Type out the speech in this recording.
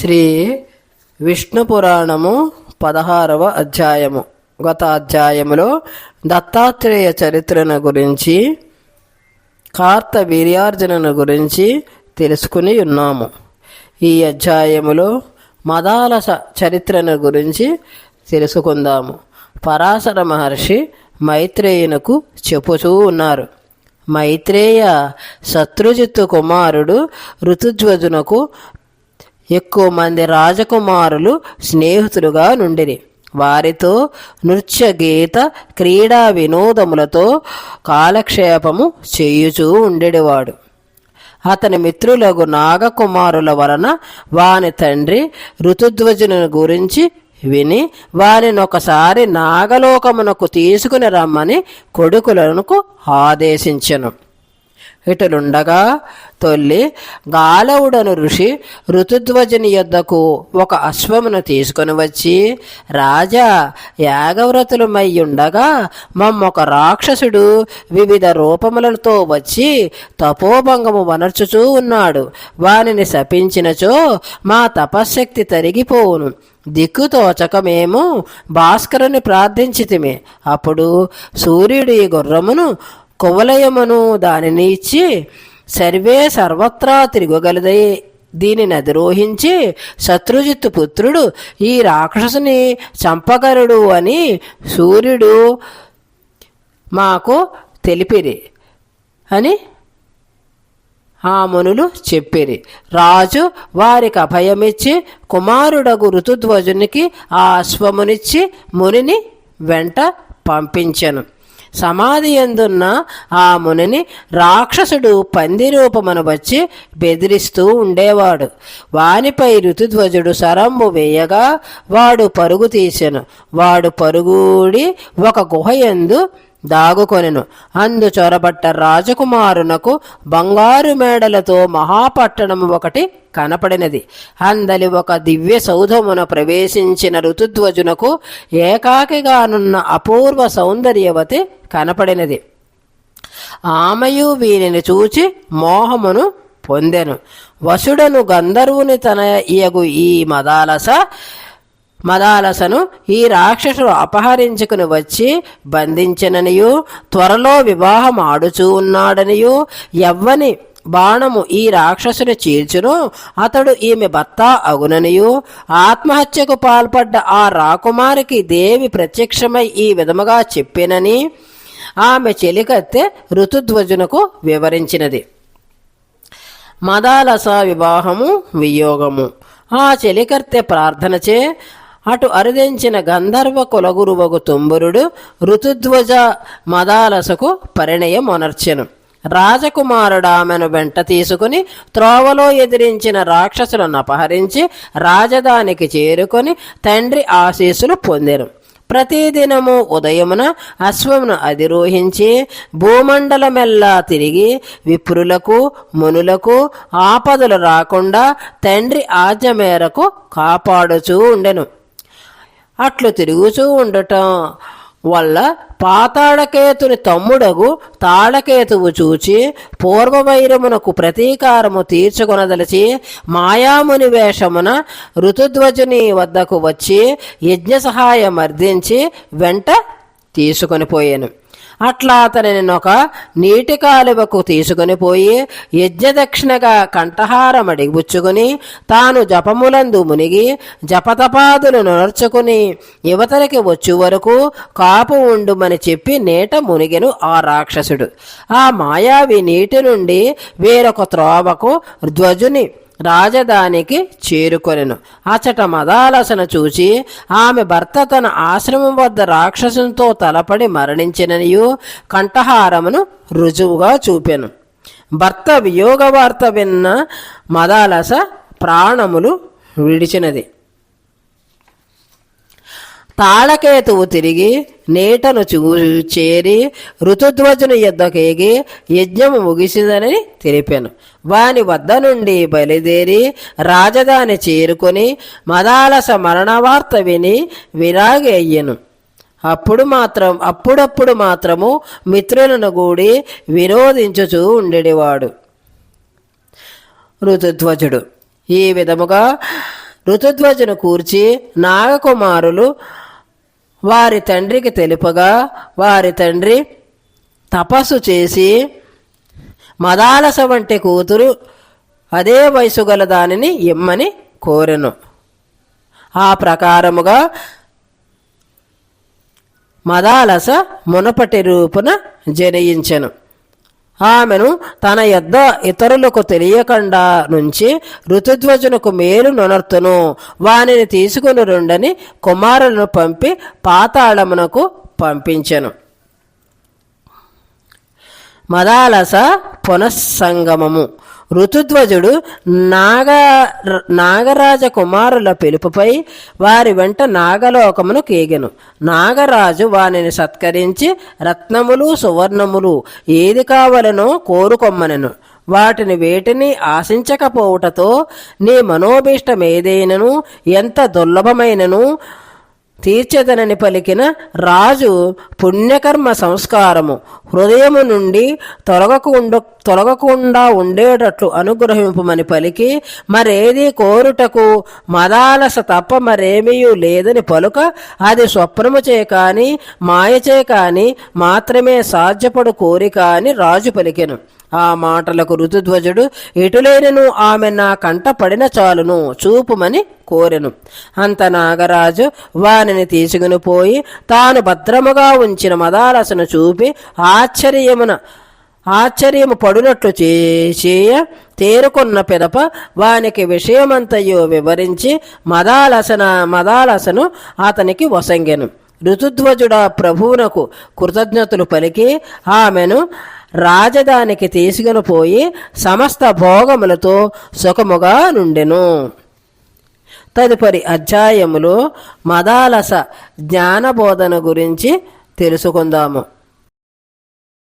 శ్రీ విష్ణు పురాణము పదహారవ అధ్యాయము. గత అధ్యాయములో దత్తాత్రేయ చరిత్రను గురించి కార్త వీర్యార్జునను గురించి తెలుసుకుని ఉన్నాము. ఈ అధ్యాయములో మదాలస చరిత్రను గురించి తెలుసుకుందాము. పరాశర మహర్షి మైత్రేయునకు చెప్పుచూ ఉన్నారు. మైత్రేయ శత్రుజిత్తు కుమారుడు ఋతుధ్వజునకు ఎక్కువ మంది రాజకుమారులు స్నేహితులుగా నుండిరి. వారితో నృత్య గీత క్రీడా వినోదములతో కాలక్షేపము చేయుచూ ఉండేవాడు అతని మిత్రులకు నాగకుమారుల వలన వాని తండ్రి ఋతుధ్వజుని గురించి విని వారిని ఒకసారి నాగలోకమునకు తీసుకుని రమ్మని కొడుకులకు ఆదేశించను. ఇటులుండగా తొల్లి గాలవుడను ఋషి ఋతుధ్వజుని యొద్దకు ఒక అశ్వమును తీసుకొని వచ్చి రాజా యాగవ్రతులమయ్యుండగా మమ్మొక రాక్షసుడు వివిధ రూపములతో వచ్చి తపోభంగము వనర్చుచూ ఉన్నాడు. వానిని శపించినచో మా తపశ్శక్తి తరిగిపోవును. దిక్కుతోచక మేము భాస్కరుని ప్రార్థించితిమి. అప్పుడు సూర్యుడి గుర్రమును కువలయమును దానిని ఇచ్చి సర్వే సర్వత్రా తిరగగలదై. దీనిని అధిరోహించి శత్రుజిత్తు పుత్రుడు ఈ రాక్షసుని చంపగలడు అని సూర్యుడు మాకు తెలిపిరి అని ఆ మునులు చెప్పిరి. రాజు వారికి అభయమిచ్చి కుమారుడగు ఋతుధ్వజునికి ఆ అశ్వమునిచ్చి మునిని వెంట పంపించను. సమాధి ఎందున్న ఆ మునిని రాక్షసుడు పంది రూపమును వచ్చి బెదిరిస్తూ ఉండేవాడు. వానిపై ఋతుధ్వజుడు సరంబు వేయగా వాడు పరుగు తీసెను. వాడు పరుగుడి ఒక గుహయందు దాగుకొనెను. అందు చొరబట్ట రాజకుమారునకు బంగారు మేడలతో మహాపట్టణము ఒకటి కనపడినది. అందలి ఒక దివ్య సౌధమున ప్రవేశించిన ఋతుధ్వజునకు ఏకాకిగానున్న అపూర్వ సౌందర్యవతి కనపడినది. ఆమెయు వీనిని చూచి మోహమును పొందెను. వసుడను గంధర్వుని తన ఇయగు ఈ మదాలస మదాలసను ఈ రాక్షసుడు అపహరించుకుని వచ్చి బంధించననియు త్వరలో వివాహం ఆడుచూ ఉన్నాడనియు ఎవ్వని బాణము ఈ రాక్షసుని చీల్చును అతడు ఈమె భర్త అగుననియు. ఆత్మహత్యకు పాల్పడ్డ ఆ రాకుమారికి దేవి ప్రత్యక్షమై ఈ విధముగా చెప్పినని ఆమె చెలికత్తె ఋతుధ్వజునకు వివరించినది. మదాలస వివాహము వియోగము. ఆ చెలికర్తె ప్రార్థనచే అటు అరుదించిన గంధర్వ కులగురువగు తుంబురుడు ఋతుధ్వజ మదాలసకు పరిణయం ఒనర్చెను రాజకుమారుడు ఆమెను వెంట తీసుకుని త్రోవలో ఎదిరించిన రాక్షసులను అపహరించి రాజధానికి చేరుకొని తండ్రి ఆశీస్సులు పొందారు ప్రతిదినము ఉదయమున అశ్వమును అధిరోహించి భూమండలమెల్లా తిరిగి విప్రులకు మునులకు ఆపదలు రాకుండా తండ్రి ఆజ్ఞ మేరకు కాపాడుచూ ఉండెను. అట్లు తిరుగుచూ ఉండటం వల్ల పాతాళకేతుని తమ్ముడగు తాళకేతువు చూచి పూర్వవైరమునకు ప్రతీకారము తీర్చుకొనదలిచి మాయాముని వేషమున ఋతుధ్వజుని వద్దకు వచ్చి యజ్ఞ సహాయం అర్థించి వెంట తీసుకొని పోయాను అట్లా అతనిని ఒక నీటి కాలువకు తీసుకుని పోయి యజ్ఞదక్షిణగా కంఠహారం అడిగిపుచ్చుకుని తాను జపములందు మునిగి జపతపాదులు నొర్చుకుని యువతలకి వచ్చు వరకు కాపు ఉండుమని చెప్పి నేట మునిగెను ఆ రాక్షసుడు. ఆ మాయావి నీటి నుండి వేరొక త్రోవకు ధ్వజుని రాజధానికి చేరుకొనెను. అచట మదాలసను చూచి ఆమె భర్త తన ఆశ్రమం వద్ద రాక్షసునితో తలపడి మరణించిననియు కంఠహారమును రుజువుగా చూపెను. భర్త వియోగ వార్త విన్న మదాలస ప్రాణములు విడిచినది. తాళకేతువు తిరిగి నీటను చూ చేరి ఋతుధ్వజుని యుద్ధకేగి యజ్ఞము ముగిసిందని తెలిపాను. వాని వద్ద నుండి బయలుదేరి రాజధాని చేరుకొని మదాలస మరణవార్త విని విరాగి అయ్యను. అప్పుడు మాత్రం అప్పుడప్పుడు మాత్రము మిత్రులను కూడి వినోదించుచూ ఉండేవాడు. ఋతుధ్వజుడు ఈ విధముగా ఋతుధ్వజును కూర్చి నాగకుమారులు వారి తండ్రికి తెలుపగా వారి తండ్రి తపస్సు చేసి మదాలస వంటి కూతురు అదే వయసు గల దానిని ఇమ్మని కోరెను. ఆ ప్రకారముగా మదాలస మునపటి రూపున జనయించెను ఆమెను తన యొద్ద ఇతరులకు తెలియకుండా నుంచి ఋతుధ్వజునకు మేలు నొనర్తును. వానిని తీసుకుని రుండని కుమారులను పంపి పాతాళమునకు పంపించెను. మదాలస పునఃసంగమము. ఋతుధ్వజుడు నాగ నాగరాజ కుమారుల పిలుపుపై వారి వెంట నాగలోకమును కేగెను. నాగరాజు వానిని సత్కరించి రత్నములు సువర్ణములు ఏది కావలనో కోరుకొమ్మనెను. వాటిని వేటిని ఆశించకపోవుటతో నీ మనోభీష్టమేదైనను ఎంత దుర్లభమైనను తీర్చదనని పలికిన రాజు పుణ్యకర్మ సంస్కారము. హృదయము నుండి తొలగకుండా తొలగకుండా ఉండేటట్లు అనుగ్రహింపమని పలికి మరేది కోరుటకు మదాలస తప్ప మరేమీ లేదని పలుక అది స్వప్నముచే కాని మాయచే కాని మాత్రమే సాధ్యపడు కోరిక అని రాజు పలికెను. ఆ మాటలకు ఋతుధ్వజుడు ఎటులేనను ఆమె నా కంట పడిన చాలును చూపుమని కోరెను. అంత నాగరాజు వానిని తీసుకుని పోయి తాను భద్రముగా ఉంచిన మదాలసను చూపి ఆశ్చర్యమున ఆశ్చర్యము పడునట్లు చేయ తేరుకున్న పిదప వానికి విషయమంతయో వివరించి మదాలసన మదాలసను అతనికి వసంగెను. ఋతుధ్వజుడ ప్రభువునకు కృతజ్ఞతలు పలికి ఆమెను రాజధానికి తీసుకుని పోయి సమస్త భోగములతో సుఖముగా నుండెను. తదుపరి అధ్యాయములో మదాలస జ్ఞానబోధన గురించి తెలుసుకుందాము.